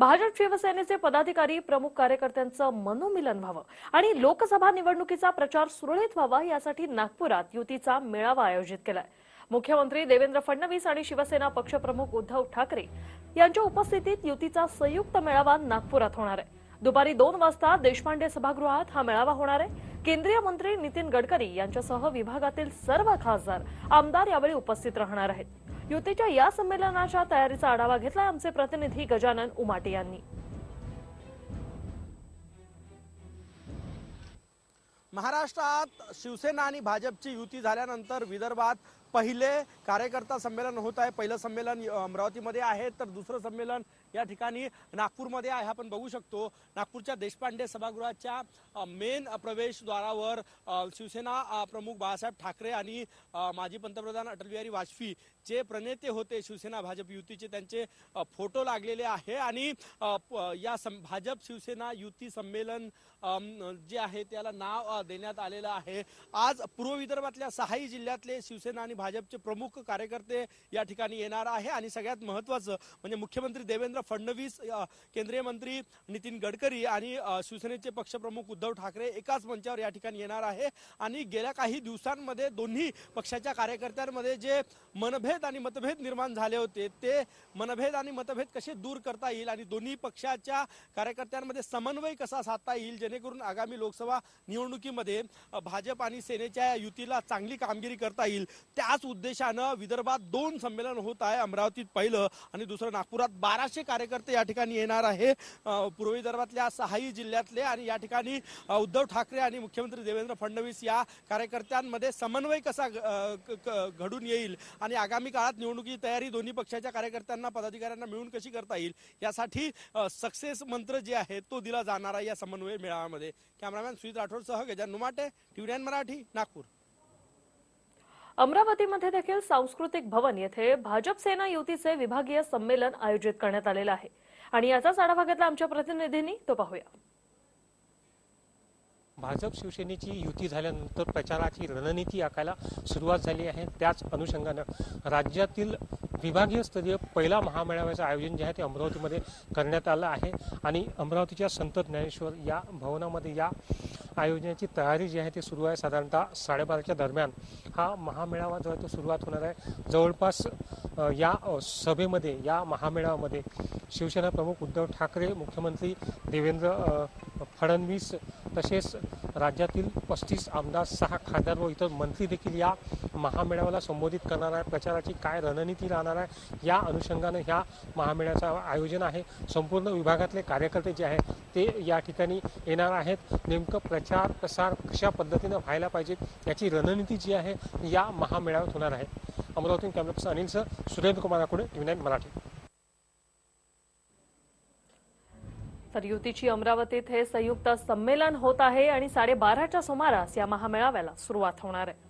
भाजप शिवसेनेचे पदाधिकारी प्रमुख कार्यकर्त्यांचं मनोमिलन व्हावं आणि लोकसभा निवडणुकीचा प्रचार सुरळीत व्हावा यासाठी नागपुरात युतीचा मेळावा आयोजित केलाय. मुख्यमंत्री देवेंद्र फडणवीस आणि शिवसेना पक्षप्रमुख उद्धव ठाकरे यांच्या उपस्थितीत युतीचा संयुक्त मेळावा नागपुरात होणार आहे. दुपारी दोन वाजता देशपांडे सभागृहात हा मेळावा होणार आहे. केंद्रीय मंत्री नितीन गडकरी यांच्यासह विभागातील सर्व खासदार आमदार यावेळी उपस्थित राहणार आहेत. युतीच्या या संमेलनाच्या तयारीचा आढावा घेतला आमचे प्रतिनिधी गजानन उमाटे यांनी. महाराष्ट्रात शिवसेना आणि भाजपची युती झाल्यानंतर विदर्भात पहिले कार्यकर्ता संमेलन होत आहे. पहिलं संमेलन अमरावतीमध्ये आहे. तर दुसरं संमेलन या ठिकाणी नागपूरमध्ये आहे. आपण बघू शकतो. नागपूरच्या देशपांडे सभागृहाच्या मेन प्रवेशद्वारावर शिवसेना प्रमुख बाळासाहेब ठाकरे आणि माजी पंतप्रधान अटल बिहारी वाजपेयी जे प्रणेते होते शिवसेना भाजप युतीचे. त्यांचे फोटो लागलेले आहे. आणि या सं- भाजप शिवसेना युती संमेलन जे आहे त्याला नाव देण्यात आलेलं आहे. आज पूर्व विदर्भातल्या सहाही जिल्ह्यातले शिवसेना आणि भाजपचे प्रमुख कार्यकर्ते या ठिकाणी येणार आहे. आणि सगळ्यात महत्वाचं म्हणजे मुख्यमंत्री देवेंद्र फडणवीस केंद्रीय मंत्री नितीन गडकरी आणि शिवसेनेचे पक्षप्रमुख उद्धव ठाकरे एकाच मंचावर या ठिकाणी येणार आहे. आणि गेल्या काही दिवसांमध्ये दोन्ही पक्षाच्या कार्यकर्त्यांमध्ये जे मनभेद आणि मतभेद निर्माण झाले होते ते मनभेद आणि मतभेद कसे दूर करता येईल आणि दोन्ही पक्षाच्या कार्यकर्त्यांमध्ये समन्वय कसा साधता येईल जेणेकरून आगामी लोकसभा निवडणुकीमध्ये भाजप आणि सेनेच्या युतीला चांगली कामगिरी करता येईल त्या याच उद्देशानं विदर्भात दोन संमेलन होत आहे अमरावतीत पहिलं आणि दुसरं नागपुरात बाराशे कार्यकर्ते या ठिकाणी येणार आहे. पूर्व विदर्भातल्या सहाही जिल्ह्यातले आणि या ठिकाणी उद्धव ठाकरे आणि मुख्यमंत्री देवेंद्र फडणवीस या कार्यकर्त्यांमध्ये समन्वय कसा घडून येईल आणि आगामी काळात निवडणुकीची तयारी दोन्ही पक्षाच्या कार्यकर्त्यांना पदाधिकाऱ्यांना मिळून कशी करता येईल यासाठी सक्सेस मंत्र जे आहे तो दिला जाणार आहे या समन्वय मेळाव्यामध्ये. कॅमेरामॅन सुजित राठोडसह गजान नुमाटे टीव्ही नाईन मराठी नागपूर. अमरावतीमध्ये देखील सांस्कृतिक भवन येथे भाजप सेना युतीचे विभागीय संमेलन आयोजित करण्यात आलेलं आहे. आणि याचाच आढावा घेतला आमच्या प्रतिनिधींनी. तो पाहूया. भाजप शिवसेनेची युती झाल्यानंतर प्रचाराची रणनीती आखायला सुरुवात झाली आहे. त्याच अनुषंगानं राज्यातील विभागीय स्तरीय पहिला महामेळाव्याचं आयोजन जे आहे ते अमरावतीमध्ये करण्यात आलं आहे. आणि अमरावतीच्या संत ज्ञानेश्वर या भवनामध्ये या आयोजनाची तयारी जी आहे ती सुरू आहे. साधारणतः साडेबाराच्या दरम्यान हा महामेळावा जो आहे तो सुरुवात होणार आहे. जवळपास या सभेमध्ये या महामेळाव्यामध्ये शिवसेना प्रमुख उद्धव ठाकरे मुख्यमंत्री देवेंद्र फडणवीस तसेच राज्यातील पस्तीस आमदार सहा खासदार व इतर मंत्री देखील या महामेळाव्याला संबोधित करणार आहे प्रचाराची काय रणनीती राहणार आहे या अनुषंगाने ह्या महामेळ्याचं आयोजन आहे. संपूर्ण विभागातले कार्यकर्ते जे आहेत ते या ठिकाणी येणार आहेत. नेमकं प्रचार प्रसार कशा पद्धतीनं व्हायला पाहिजे याची रणनीती जी आहे या महामेळाव्यात होणार आहे. Amravati camera Anil sir Surendra Kumar Akude TV nine Marathi. तर युतीची अमरावतीत हे संयुक्त संमेलन होत आहे आणि साडेबाराच्या सुमारास या महामेळाव्याला सुरुवात होणार आहे.